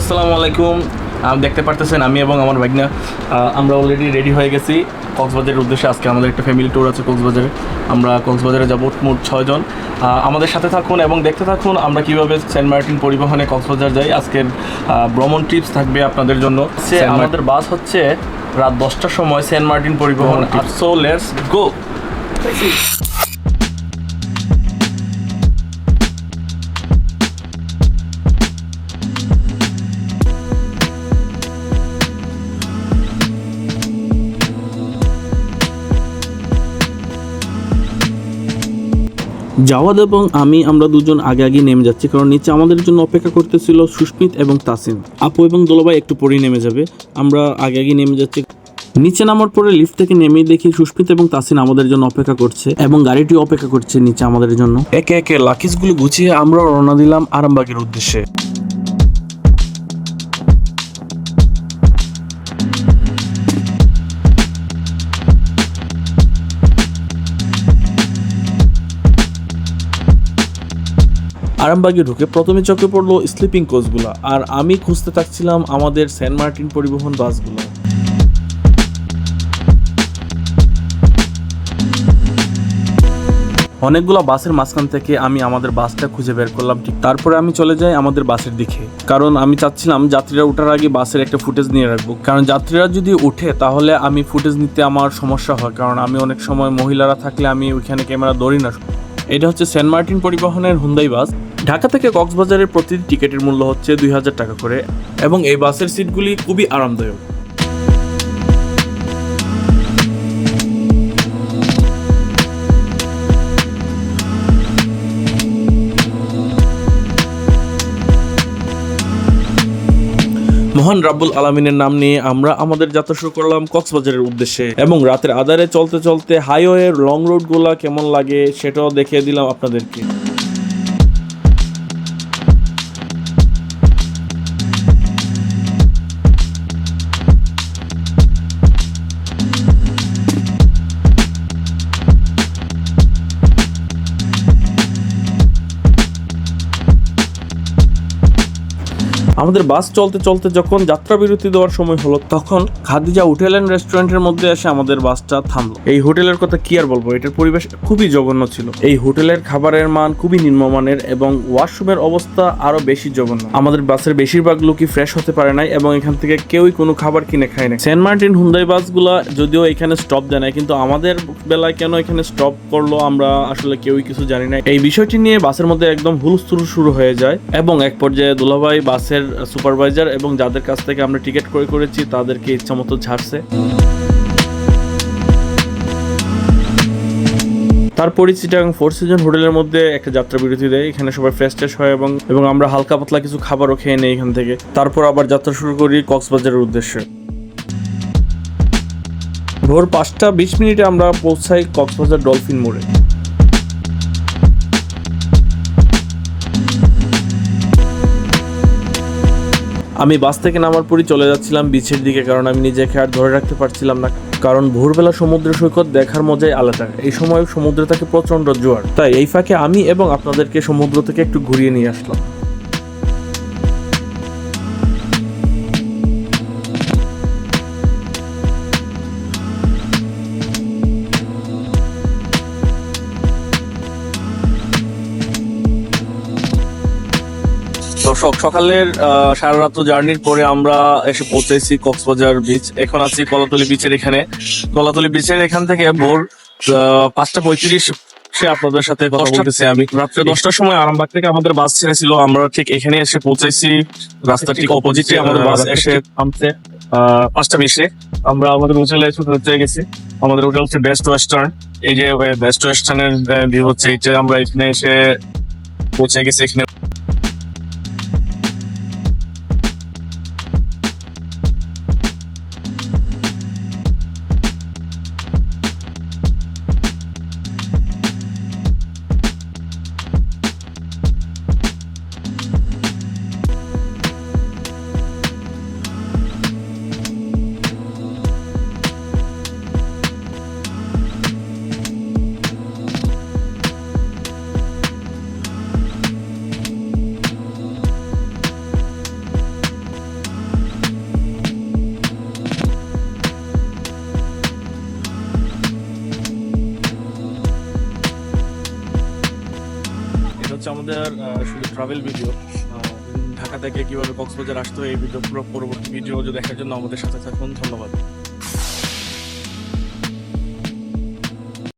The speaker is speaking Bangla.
আসসালামু আলাইকুম। দেখতে পারতেছেন আমি এবং আমার ভাগনা আমরা অলরেডি রেডি হয়ে গেছি কক্সবাজারের উদ্দেশ্যে। আজকে আমাদের একটা ফ্যামিলি ট্যুর আছে কক্সবাজারে। আমরা কক্সবাজারে যাব মোট ছয়জন আমাদের সাথে থাকুন এবং দেখতে থাকুন আমরা কীভাবে সেন্ট মার্টিন পরিবহনে কক্সবাজার যাই। আজকের ভ্রমণ টিপস থাকবে আপনাদের জন্য। সে আমাদের বাস হচ্ছে রাত দশটার সময় সেন্ট মার্টিন পরিবহন। আর সো লেটস গো জাওয়াদ এবং আমি, আমরা দুজন আগে আগে নেমে যাচ্ছি, কারণ নিচে আমাদের জন্য অপেক্ষা করতেছিল সুস্মিত এবং তাসিন। আপু এবং দোলাবাই একটু পরেই নেমে যাবে, আমরা আগে আগে নেমে যাচ্ছি। নিচে নামার পরে লিফট থেকে নেমে দেখি সুস্মিত এবং তাসিন আমাদের জন্য অপেক্ষা করছে, এবং গাড়িটি অপেক্ষা করছে নিচে আমাদের জন্য। একে একে লাকিজগুলো গুছিয়ে আমরা রওনা দিলাম আরামবাগের উদ্দেশ্যে। আরামবাগে ঢুকে প্রথমে চোখে পড়ল স্লিপিং কোচগুলো আর আমি খুঁজতে থাকছিলাম আমাদের সেন্ট মার্টিন পরিবহন বাসগুলো। অনেকগুলো বাসের মাঝখান থেকে আমি আমাদের বাসটা খুঁজে বের করলাম, ঠিক তারপরে আমি চলে যাই আমাদের বাসের দিকে। কারণ আমি চাচ্ছিলাম যাত্রীরা ওঠার আগে বাসের একটা ফুটেজ নিয়ে রাখব। কারণ যাত্রীরা যদি উঠে তাহলে আমি ফুটেজ নিতে আমার সমস্যা হয়, কারণ আমি অনেক সময় মহিলারা থাকলে আমি ওইখানে ক্যামেরা ধরি না। এটা হচ্ছে সেন্ট মার্টিন পরিবহনের হুন্দাই বাস। ঢাকা থেকে কক্সবাজারের প্রতিটি টিকিটের মূল্য হচ্ছে দুই হাজার টাকা করে, এবং এই বাসের সিটগুলি খুবই আরামদায়ক। মহান রাব্বুল আলমিনের নাম নিয়ে আমরা আমাদের যাত্রা শুরু করলাম কক্সবাজারের উদ্দেশ্যে, এবং রাতের আধারে চলতে চলতে হাইওয়ে লং রোডগুলা কেমন লাগে সেটাও দেখিয়ে দিলাম আপনাদেরকে। আমাদের বাস চলতে চলতে যখন যাত্রা বিরতি দেওয়ার সময় হলো, তখন খাদিজা হোটেল অ্যান্ড রেস্টুরেন্টের মধ্যে এসে আমাদের বাসটা থামলো। এই হোটেলের কথা কি আর বলব? এটার পরিবেশ খুবই জঘন্য ছিল। এই হোটেলের খাবারের মান খুবই নিম্নমানের এবং ওয়াশরুমের অবস্থা আরও বেশি জঘন্য। আমাদের বাসের বেশিরভাগ লোকই ফ্রেশ হতে পারে নাই এবং এখান থেকে কেউই কোনো খাবার কিনে খায় না সেন্ট মার্টিন হুন্দাই বাসগুলো যদিও এখানে স্টপ দেয় না কিন্তু আমাদের বেলায় কেন এখানে স্টপ করল আমরা আসলে কেউই কিছু জানি না এই বিষয়টি নিয়ে বাসের মধ্যে একদম হুলস্থুল শুরু হয়ে যায় এবং এক পর্যায়ে দুলাভাই বাসের সুপারভাইজার এবং যাদের কাছ থেকে আমরা টিকিট ক্রয় করেছি, তাদেরকে ইচ্ছামতো ছাড়ছে তার তারপরই চিটাং ফোর সিজন হোটেলের মধ্যে একটা যাত্রা বিরতি দেয়। এখানে সবাই ফ্রেশ ট্রেশ হয় এবং এবং আমরা হালকা পাতলা কিছু খাবারও খেয়ে নেই এখান থেকে। তারপর আবার যাত্রা শুরু করি কক্সবাজারের উদ্দেশ্যে। ভোর পাঁচটা বিশ মিনিটে আমরা পৌঁছাই কক্সবাজার ডলফিন মোড়ে। আমি বাস থেকে নামার পরই চলে যাচ্ছিলাম বিচের দিকে, কারণ আমি নিজেকে আর ধরে রাখতে পারছিলাম না, কারণ ভোরবেলা সমুদ্র সৈকত দেখার মজাই আলাদা। এই সময় সমুদ্রে থাকে প্রচণ্ড জোয়ার। তাই এই ফাঁকে আমি এবং আপনাদেরকে সমুদ্র থেকে একটু ঘুরিয়ে নিয়ে আসলাম। দর্শক সকালের সারা রাত জার্নির পরে আমরা এসে পৌঁছেছি কক্সবাজার বিচ এখন আছি কলাতলি বিচের এখানে। কলাতলি বিচের এখান থেকে ভোর পাঁচটা পঁয়ত্রিশ সে আপনাদের সাথে কথা বলতেছি আমি। রাত্রে দশটার সময় আরামবাগ থেকে আমাদের বাস ছেড়েছিল। আমরা ঠিক এখানে এসে পৌঁছেছি। রাস্তার ঠিক অপোজিটে আমাদের বাস এসে থামছে পাঁচটা বিশে আমরা আমাদের হোটেলে পৌঁছে গেছি। আমাদের হোটেল হচ্ছে বেস্ট ওয়েস্টার্ন এই যে বেস্ট ওয়েস্টার্নের ভিউ হচ্ছে। এই আমরা এখানে এসে পৌঁছে গেছি এখানে। আমাদের শুধু ট্রাভেল ভিডিও ঢাকা থেকে কীভাবে কক্সবাজার আসতো এই ভিডিও পুরো পরবর্তী ভিডিও দেখার জন্য আমাদের সাথে থাকুন। ধন্যবাদ।